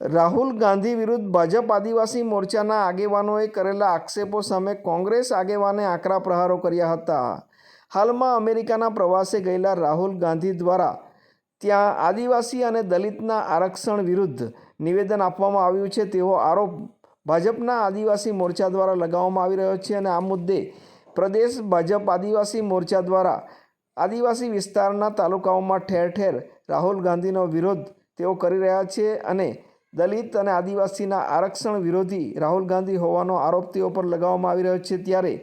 રાહુલ ગાંધી વિરુદ્ધ ભાજપ આદિવાસી મોરચાના આગેવાનોએ કરેલા આક્ષેપો સામે કોંગ્રેસ આગેવાને આકરા પ્રહારો કર્યા હતા. હાલમાં અમેરિકાના પ્રવાસે ગયેલા રાહુલ ગાંધી દ્વારા ત્યાં આદિવાસી અને દલિતના આરક્ષણ વિરુદ્ધ નિવેદન આપવામાં આવ્યું છે તેવો આરોપ ભાજપના આદિવાસી મોરચા દ્વારા લગાવવામાં આવી રહ્યો છે અને આ મુદ્દે પ્રદેશ ભાજપ આદિવાસી મોરચા દ્વારા આદિવાસી વિસ્તારના તાલુકાઓમાં ઠેર ઠેર રાહુલ ગાંધીનો વિરોધ તેઓ કરી રહ્યા છે અને દલિત અને આદિવાસીના આરક્ષણ વિરોધી રાહુલ ગાંધી હોવાનો આરોપ તેઓ પર લગાવવામાં આવી રહ્યો છે ત્યારે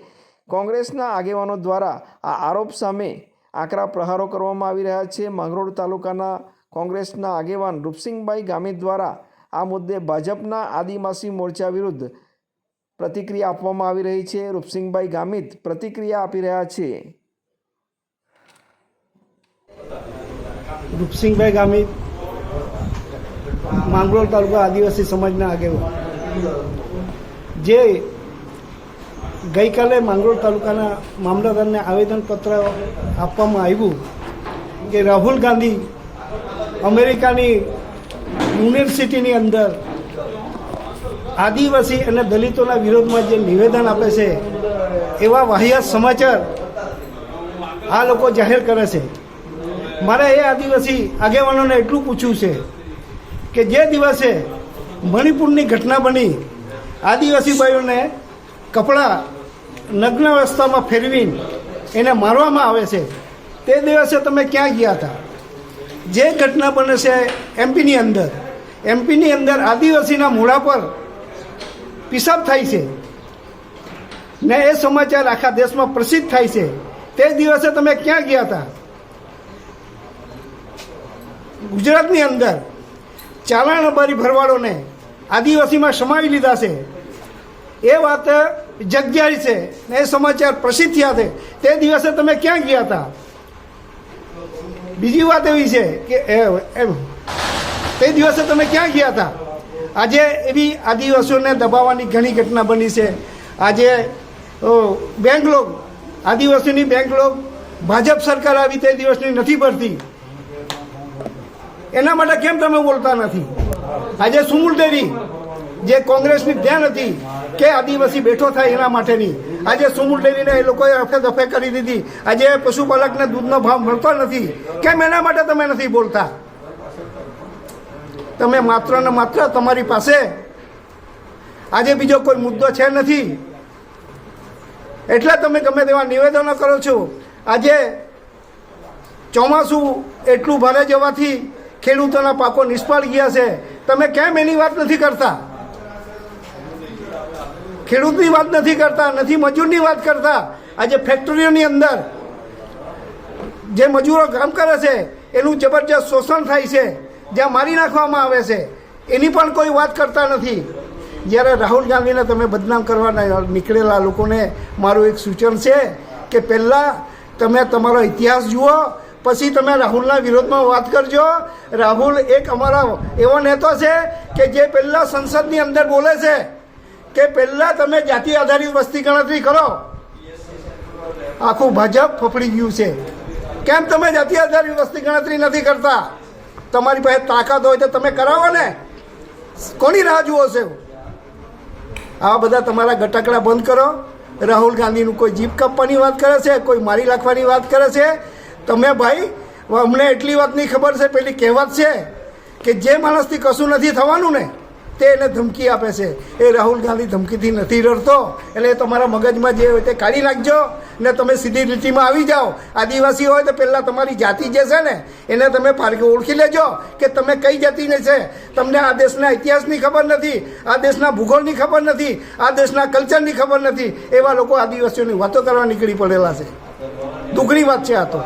કોંગ્રેસના આગેવાનો દ્વારા આ આરોપ સામે આકરા પ્રહારો કરવામાં આવી રહ્યા છે. માંગરોળ તાલુકાના કોંગ્રેસના આગેવાન રૂપસિંહભાઈ ગામિત દ્વારા આ મુદ્દે ભાજપના આદિવાસી મોરચા વિરુદ્ધ પ્રતિક્રિયા આપવામાં આવી રહી છે. રૂપસિંહભાઈ ગામિત પ્રતિક્રિયા આપી રહ્યા છે. રૂપસિંહભાઈ ગામી માંગરોળ તાલુકા આદિવાસી સમાજના આગેવાન. જે ગઈકાલે માંગરોળ તાલુકાના મામલતદારને આવેદનપત્ર આપવામાં આવ્યું કે રાહુલ ગાંધી અમેરિકાની યુનિવર્સિટીની અંદર આદિવાસી અને દલિતોના વિરોધમાં જે નિવેદન આપે છે, એવા વાહિયાત સમાચાર આ લોકો જાહેર કરે છે. મારે એ આદિવાસી આગેવાનોને એટલું પૂછ્યું છે કે જે દિવસે મણિપુરની ઘટના બની, આદિવાસી ભાઈઓને કપડાં નગ્ન અવસ્થામાં ફેરવીને એને મારવામાં આવે છે, તે દિવસે તમે ક્યાં ગયા હતા? જે ઘટના બને છે એમપીની અંદર એમપીની અંદર આદિવાસીના મૂળા પર પિશાબ થાય છે. ને એ સમાચાર આખા દેશમાં પ્રસિદ્ધ થાય છે. તે દિવસે તમે ક્યાં ગયા હતા? ગુજરાતની અંદર ચાલાણ અબારી ભરવાડોને આદિવાસીમાં સમાવી લીધા છે. એ વાત જગ્યાએ છે ને એ સમાચાર પ્રસિદ્ધ થયા છે. તે દિવસે તમે ક્યાં ગયા હતા? બીજી વાત એવી છે કે એમ. તે દિવસે તમે ક્યાં ગયા હતા? આજે એવી આદિવાસીઓને દબાવવાની ઘણી ઘટના બની છે. આજે બેંગ્લોર, આદિવાસીની બેંગ્લોર ભાજપ સરકાર આવી તે દિવસની નથી ભરતી. એના માટે કેમ તમે બોલતા નથી? આજે સુમુલ ડેરી જે કોંગ્રેસની ધ્યાન હતી, કે આદિવાસી બેઠો થાય એના માટેની, આજે સુમુલ ડેરીને એ લોકોએ અફે દફે કરી દીધી. આજે પશુપાલકને દૂધનો ભાવ મળતો નથી. કેમ એના માટે તમે નથી બોલતા? તમે માત્ર ને માત્ર તમારી પાસે આજે બીજો કોઈ મુદ્દો છે નથી. એટલે તમે ગમે તેવા નિવેદનો કરો છો. આજે ચોમાસું એટલું ભારે જવાથી ખેડૂતોના પાકો નિષ્ફળ ગયા છે. તમે કેમ એની વાત નથી કરતા? ખેડૂતની વાત નથી કરતા, નથી મજૂરની વાત કરતા. આજે ફેક્ટરીઓની અંદર જે મજૂરો કામ કરે છે, એનું જબરજસ્ત શોષણ થાય છે, જ્યાં મારી નાખવામાં આવે છે. એની પણ કોઈ વાત કરતા નથી. જ્યારે રાહુલ ગાંધીને તમે બદનામ કરવાના નીકળેલા લોકોને મારું એક સૂચન છે કે પહેલાં તમે તમારો ઇતિહાસ જુઓ પછી તમે રાહુલના વિરોધમાં વાત કરજો. રાહુલ એક અમારા એવો નેતો છે કે જે પહેલાં સંસદની અંદર બોલે છે કે પહેલાં તમે જાતિ આધારિત વસ્તી ગણતરી કરો. આખું ભાજપ ફફડી ગયું છે. કેમ તમે જાતિ આધારિત વસ્તી ગણતરી નથી કરતા? તમારી પાસે તાકાત હોય તો તમે કરાવો ને. કોની રાહ જુઓ છો? આવા બધા તમારા ગટકડા બંધ કરો. રાહુલ ગાંધીનું કોઈ જીપ કાપવાની વાત કરે છે? કોઈ મારી નાખવાની વાત કરે છે? તમે ભાઈ, અમને એટલી વાતની ખબર છે, પેલી કહેવત છે કે જે માણસથી કશું નથી થવાનું ને, તે એને ધમકી આપે છે. એ રાહુલ ગાંધી ધમકીથી નથી ડરતો એટલે તમારા મગજમાં જે હોય તે કાઢી નાખજો ને તમે સીધી લીટીમાં આવી જાઓ. આદિવાસી હોય તો પહેલાં તમારી જાતિ જે છે ને, એને તમે પારખી ઓળખી લેજો કે તમે કઈ જાતિને છે. તમને આ દેશના ઇતિહાસની ખબર નથી, આ દેશના ભૂગોળની ખબર નથી, આ દેશના કલ્ચરની ખબર નથી. એવા લોકો આદિવાસીઓની વાતો કરવા નીકળી પડેલા છે. દુઃખની વાત છે આ તો.